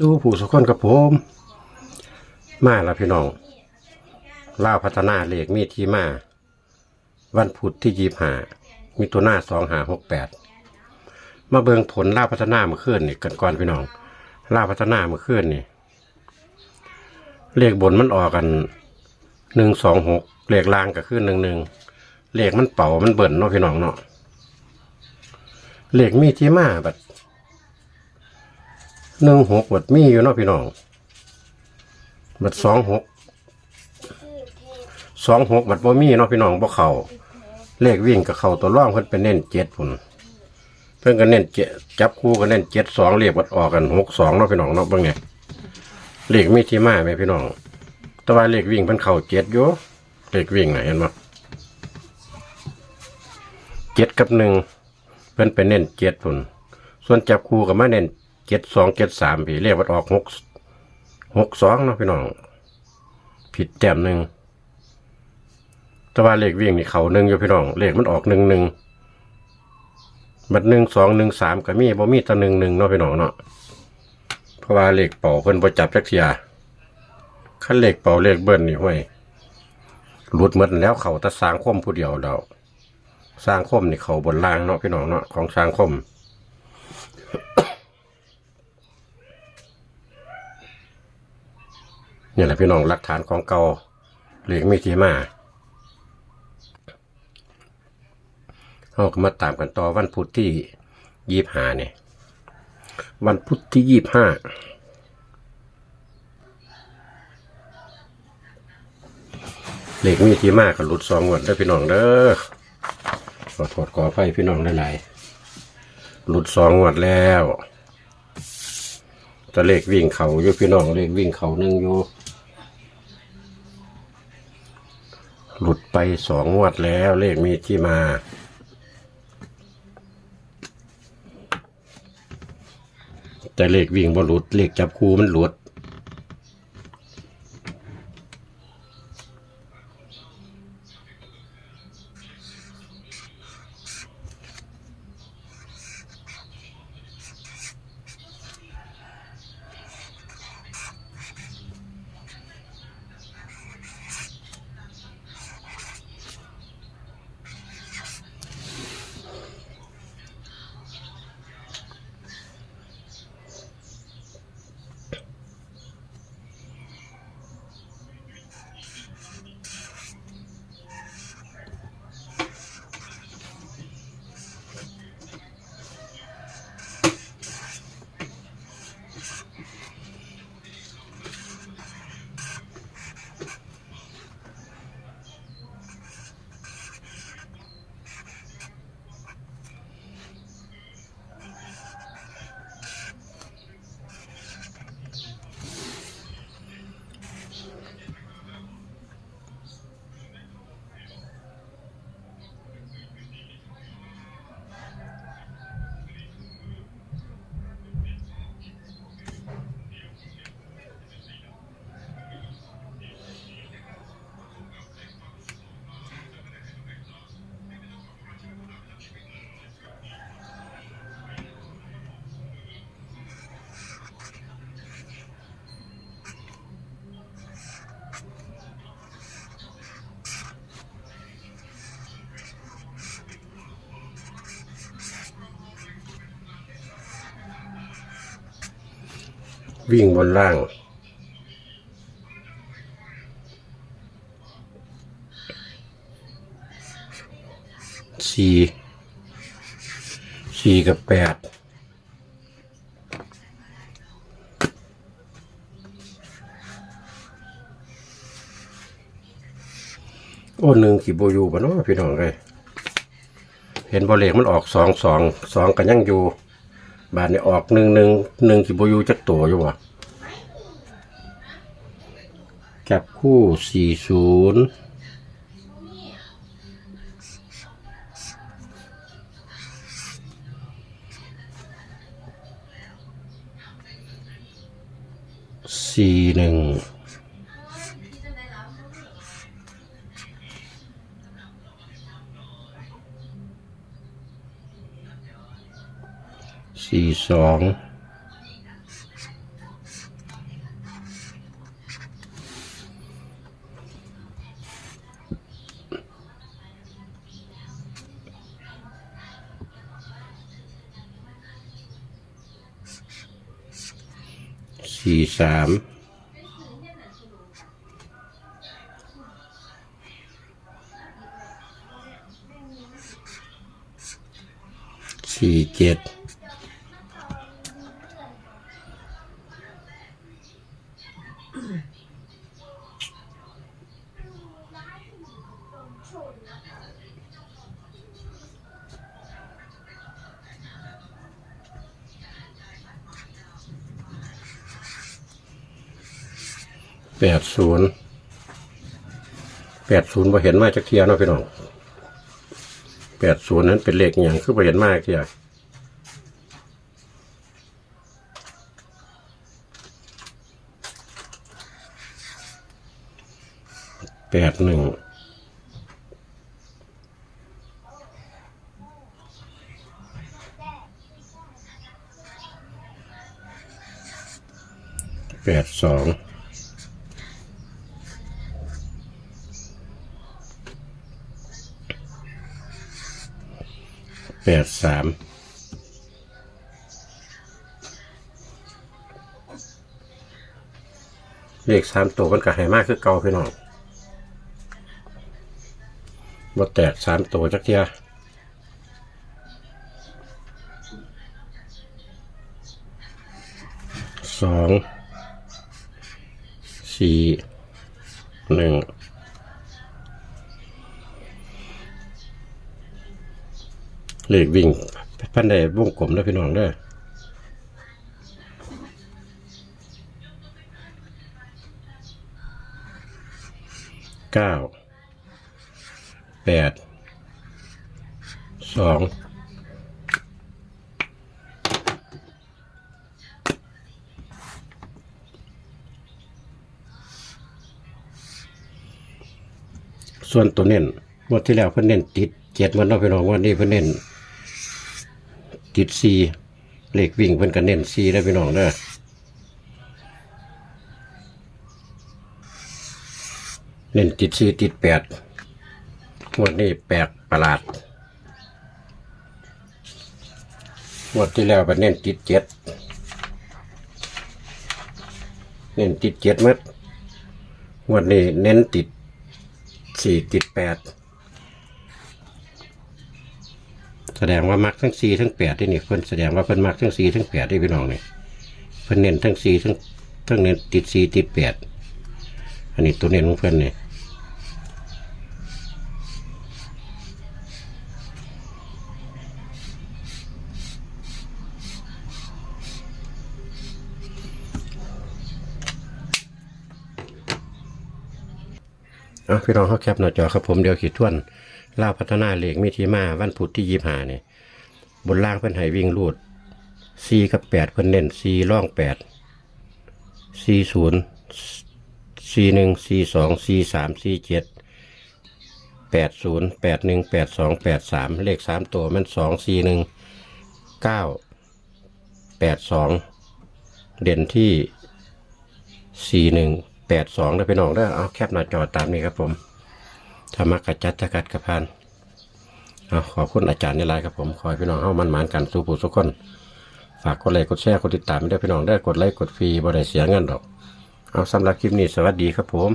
สู้ผู้สุคนกับผม มาแล้วพี่น้องล่าพัฒนาเลขมีที่มา วันพุธที่ยีบหามีตัวหน้าสองหาหกแปดมาเบิงผลล่าพัฒนาเมื่อคืนนี่กันก่อนพี่น้องล่าพัฒนาเมื่อคืนนี่เลขบนมันออกกันหนึ่งสองหกเลขล่างก็คือหนึ่งหนึ่งเลขมันเป่ามันเบิ่นเนาะพี่น้องเนาะเลขมีที่มาแบบ หนึ่งหกบัดมีอยู่เนาะพี่น้องบัดสองหกสองหกบัดบ่มีเนาะพี่น้องบ่เข้าเลขวิ่งกับเข้าตัวร่องเพิ่นเป็นเน้นเจ็ดพุ่นเพิ่นก็เน้นเจ็ดจับคู่ก็เน้นเจ็ดสองเลขบัดออกกันหกสองเนาะพี่น้องเนาะบิ่งไงเลขมีที่มาไหมพี่น้องแต่ว่าเลขวิ่งเพิ่นเข้าเจ็ดอยู่เลขวิ่งน่ะเห็นบ่เจ็ดกับหนึ่งเพิ่นเป็นเน้นเจ็ดพุ่นส่วนจับคู่กับมาเน้น เจ็ดสองเจ็ดสามพี่เรียกว่าออกหกหกสองเนาะพี่น้อง ผิดแต้มหนึ่งแต่ว่าเลขวิ่งนี่เขาหนึ่งอยู่พี่น้องเลขมันออกหนึ่งหนึ่งบัดหนึ่งสองหนึ่งสามก็มีบ่มีแตัวหนึ่งหนึ่งเนาะพี่น้องเนาะเพราะว่าเลขเป่าเพิ่นบ่จับจักเทียขั้นเลขเป่าเลขเบิ้ลนี่ห้วยหลุดหมดแล้วเขาแตะสร้างคมผู้เดียวเราสร้างคมนี่เขาบนล่างเนาะพี่น้องเนาะของสร้างคม นี่แหละพี่น้องหลักฐานของเก่าเหลียงมีที่มาเราก็มาตามกันต่อวันพุธที่ยี่ห้าเนี่ย วันพุธที่ยี่ห้าเหล็กมีที่มากับหลุดสองงวดเด้พี่น้องเด้อขอโทษขออภัยพี่น้องหลายหลุดสองงวดแล้วแตะเหลขวิ่งเขาอยู่พี่น้องเหลขวิ่งเขานึ่งอยู่ หลุด ไปสองงวดแล้วเลขมีที่มา แต่เลขวิ่งบ่หลุดเลขจับคู่มันหลุด วิ่งบนล่าง สี่ สี่กับแปด โอ้หนึ่งกี่โบยูปะเนาะพี่น้องเลย เห็นบอเลขมันออกสองสอง สองกันยังอยู่ บาทนี่ออกหนึ่งหนึ่งหนึ่งกี่โบยูจักตัวอยู่วะจับคู่สี่ศูนย์สี่หนึ่ง สี่สองสี่สามสี่เจ็ด แปดศูนย์แปดศูนย์พอเห็นมาจากเทียเนาะพี่น้องแปดศูนย์นั้นเป็นเลขอย่างคือพอเห็นมากเทียแปดหนึ่งแปดสอง แปดสามเลขสามตัวมันก็ให้มากคือเก่าพี่น้องบ่แตกสามตัวจักเทียสองสี่หนึ่ง เลขวิ่งพันใดวงกลมเด้อพี่น้องเด้อเก้าแปดสองส่วนตัวเน้นงวดที่แล้วเพิ่นเน้นติดเจ็ดมันเนาะพี่น้องงวันนี้เพิ่นเน้น ติดซีเลขวิ่งเพิ่นก็เน้นซีแล้พี่น้องเด้อเน้นติดซีติดแปดงวดนี้แปลกประหลาดงวดที่แล้วเพิ่นเน้นติดเจ็ดเน้นติดเจ็ดมัดงวดนี้เน้นติดสี่ติดแปด แสดงว่ามักทั้งสี่ทั้งแปดที่นี่เพิ่นแสดงว่าเพิ่นมักทั้งสี่ทั้งแปดที่พี่น้องนี่เพิ่นเน้นทั้งสี่ทั้งทั้งเน้นติดสี่ติดแปดอันนี้ตัวเน้นของเพิ่นนี่เอาพี่น้องเขาแคปหน้าจอครับผมเดี๋ยวขีดท่วน ล่าพัฒนาเหล็กมิทีมาวันพุธที่ยี่ห้าเนี่ยบนล่างเพิ่นให้วิ่งรูดสี่กับแปดเพิ่นเน้นสี่ร่องแปดสี่ศูนย์สี่หนึ่งสี่สองสี่สามสี่เจ็ดแปดศูนย์แปดหนึ่งแปดสองแปดสามเลขสามตัวมันสองสี่หนึ่งเก้าแปดสองเด่นที่สี่หนึ่งแปดสองได้ไปน้องได้เอาแคปหน้าจอตามนี้ครับผม ธรรมะกระจัดจะกัดกระพานเอาขอบคุณอาจารย์ในไลน์ครับผมคอยพี่น้องเข้ามันหมานกันสู้ผู้สุกคน ฝากกดไลค์กดแชร์กดติดตามไม่ได้พี่น้องได้กดไลค์กดฟรีบ่ได้เสียเงินดอก เอาสำหรับคลิปนี้สวัสดีครับผม